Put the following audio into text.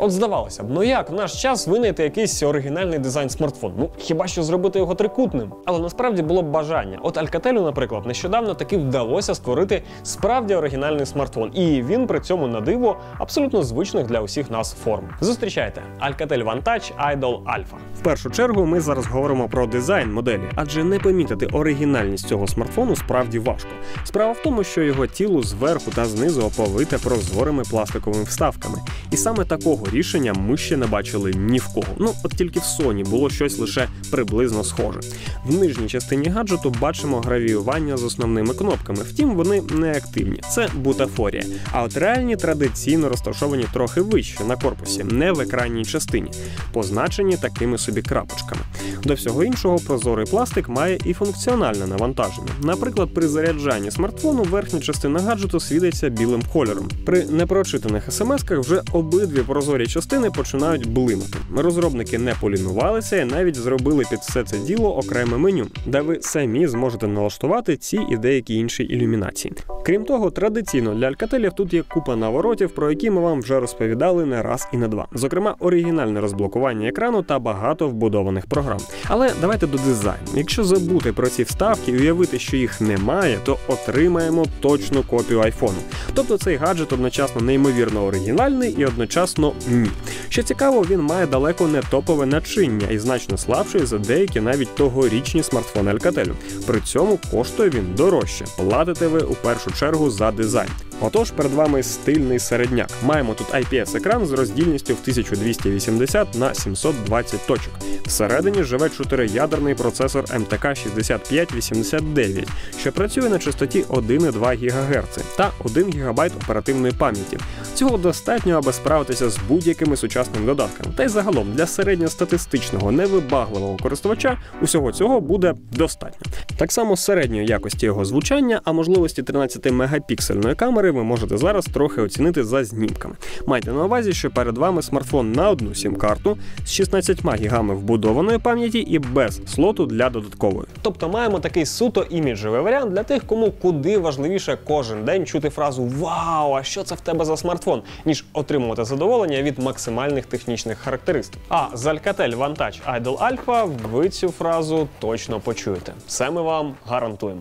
От здавалося б, ну як в наш час винайти якийсь оригінальний дизайн смартфон? Ну хіба що зробити його трикутним? Але насправді було б бажання. От Alcatel, наприклад, нещодавно таки вдалося створити справді оригінальний смартфон, і він при цьому на диво абсолютно звичних для усіх нас форм. Зустрічайте Alcatel Touch Idol Alpha. В першу чергу ми зараз говоримо про дизайн моделі, адже не помітити оригінальність цього смартфону справді важко. Справа в тому, що його тіло зверху та знизу оповите прозорими пластиковими вставками. І саме такого рішення ми ще не бачили ні в кого. Ну от тільки в Sony було щось лише приблизно схоже. В нижній частині гаджету бачимо гравіювання з основними кнопками, втім вони не активні. Це бутафорія. А от реальні традиційно розташовані трохи вище на корпусі, не в екранній частині, позначені такими собі крапочками. До всього іншого, прозорий пластик має і функціональне навантаження. Наприклад, при заряджанні смартфону верхня частина гаджету світиться білим кольором. При непрочитаних смс-ках вже обидві прозорі частини починають блимати. Розробники не полінувалися і навіть зробили під все це діло окреме меню, де ви самі зможете налаштувати ці і деякі інші ілюмінації. Крім того, традиційно для алькателів тут є купа наворотів, про які ми вам вже розповідали не раз і не два. Зокрема, оригінальне розблокування екрану та багато вбудованих програм. Але давайте до дизайну. Якщо забути про ці вставки і уявити, що їх немає, то отримаємо точну копію айфону. Тобто цей гаджет одночасно неймовірно оригінальний і одночасно ні. Що цікаво, він має далеко не топове начиння і значно слабший за деякі навіть тогорічні смартфони Alcatel. При цьому коштує він дорожче. Платите ви у першу чергу за дизайн. Отож, перед вами стильний середняк. Маємо тут IPS-екран з роздільністю в 1280 на 720 точок. Всередині живе чотириядерний процесор МТК 6589, що працює на частоті 1,2 ГГц та 1 ГБ оперативної пам'яті. Цього достатньо, аби справитися з будь-якими сучасними додатками. Та й загалом для середньостатистичного невибагливого користувача усього цього буде достатньо. Так само середньої якості його звучання, а можливості 13 мегапіксельної камери ви можете зараз трохи оцінити за знімками. Майте на увазі, що перед вами смартфон на одну сім-карту з 16 гігами вбудованої пам'яті і без слоту для додаткової. Тобто маємо такий суто іміджевий варіант для тих, кому куди важливіше кожен день чути фразу Вау, а що це в тебе за смартфон, ніж отримувати задоволення від максимальних технічних характеристик. А з Alcatel Touch Idol Alpha ви цю фразу точно почуєте. Це ми вам гарантуємо.